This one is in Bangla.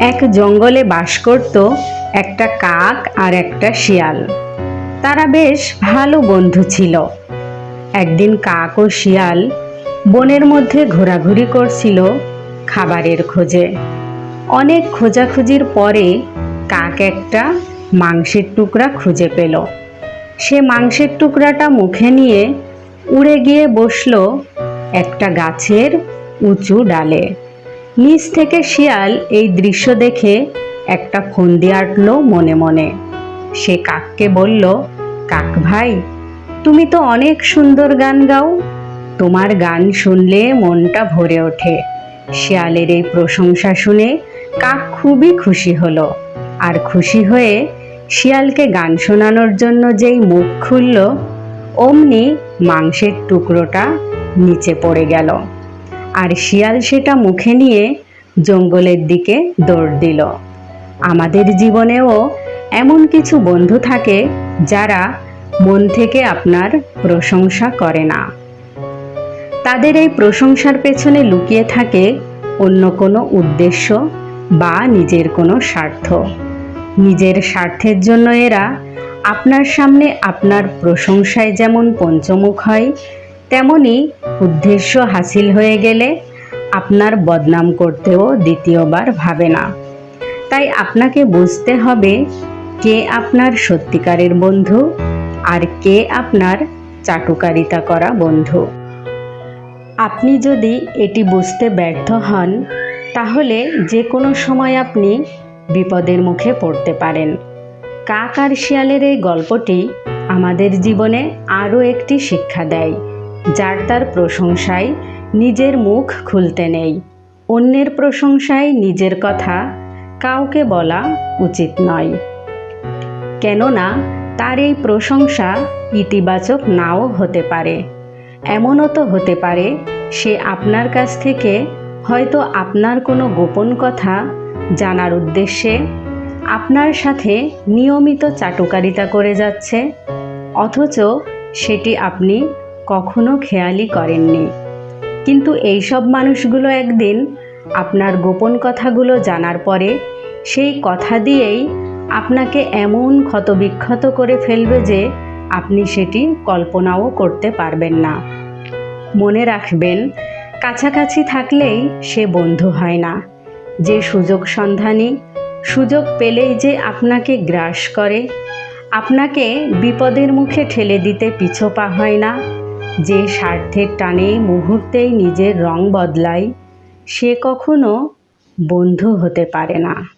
এক জঙ্গলে বাস করত একটা কাক আর একটা শিয়াল। তারা বেশ ভালো বন্ধু ছিল। একদিন কাক ও শিয়াল বনের মধ্যে ঘোরাঘুরি করছিল খাবারের খোঁজে। অনেক খোঁজাখুঁজির পরে কাক একটা মাংসের টুকরা খুঁজে পেল। সে মাংসের টুকরাটা মুখে নিয়ে উড়ে গিয়ে বসল একটা গাছের উঁচু ডালে। নিচ থেকে শিয়াল এই দৃশ্য দেখে একটা ফন্দি আঁটল মনে মনে। সে কাককে বলল, কাক ভাই, তুমি তো অনেক সুন্দর গান গাও। তোমার গান শুনলে মনটা ভরে ওঠে। শিয়ালের এই প্রশংসা শুনে কাক খুবই খুশি হলো। আর খুশি হয়ে শিয়ালকে গান শোনানোর জন্য যেই মুখ খুলল, অমনি মাংসের টুকরোটা নিচে পড়ে গেল। আর শিয়াল সেটা মুখে নিয়ে জঙ্গলের দিকে দৌড় দিল। আমাদের জীবনেও এমন কিছু বন্ধু থাকে যারা মন থেকে আপনার প্রশংসা করে না। তাদের এই প্রশংসার পেছনে লুকিয়ে থাকে অন্য কোনো উদ্দেশ্য বা নিজের কোনো স্বার্থ। নিজের স্বার্থের জন্য এরা আপনার সামনে আপনার প্রশংসায় যেমন পঞ্চমুখ হয় তেমনি উদ্দেশ্য হাসিল হয়ে গেলে আপনার বদনাম করতেও দ্বিতীয়বার ভাবে না। তাই আপনাকে বুঝতে হবে কে আপনার সত্যিকারের বন্ধু আর কে আপনার চাটুকারিতা করা বন্ধু। আপনি যদি এটি বুঝতে ব্যর্থ হন, তাহলে যে কোনো সময় আপনি বিপদের মুখে পড়তে পারেন। কাক আর শিয়ালের এই গল্পটি আমাদের জীবনে আরও একটি শিক্ষা দেয়। যার তার প্রশংসায় নিজের মুখ খুলতে নেই। অন্যের প্রশংসায় নিজের কথা, কাউকে বলা উচিত নয়। কেননা তার এই প্রশংসা ইতিবাচক নাও হতে পারে। এমনও তো হতে পারে সে আপনার কাছ থেকে হয়তো আপনার কোনো গোপন কথা জানার উদ্দেশ্যে আপনার সাথে নিয়মিত চাটুকারিতা করে যাচ্ছে, অথচ সেটি আপনি কখনো খেয়ালই করেননি। কিন্তু এইসব মানুষগুলো একদিন আপনার গোপন কথাগুলো জানার পরে সেই কথা দিয়েই আপনাকে এমন ক্ষতবিক্ষত করে ফেলবে যে আপনি সেটি কল্পনাও করতে পারবেন না। মনে রাখবেন, কাছাকাছি থাকলেই সে বন্ধু হয় না। যে সুযোগ সন্ধানী, সুযোগ পেলেই যে আপনাকে গ্রাস করে। আপনাকে বিপদের মুখে ঠেলে দিতে পিছোপা হয় না। যে স্বার্থের টানে মুহূর্তেই নিজের রং বদলায় সে কখনো বন্ধু হতে পারে না।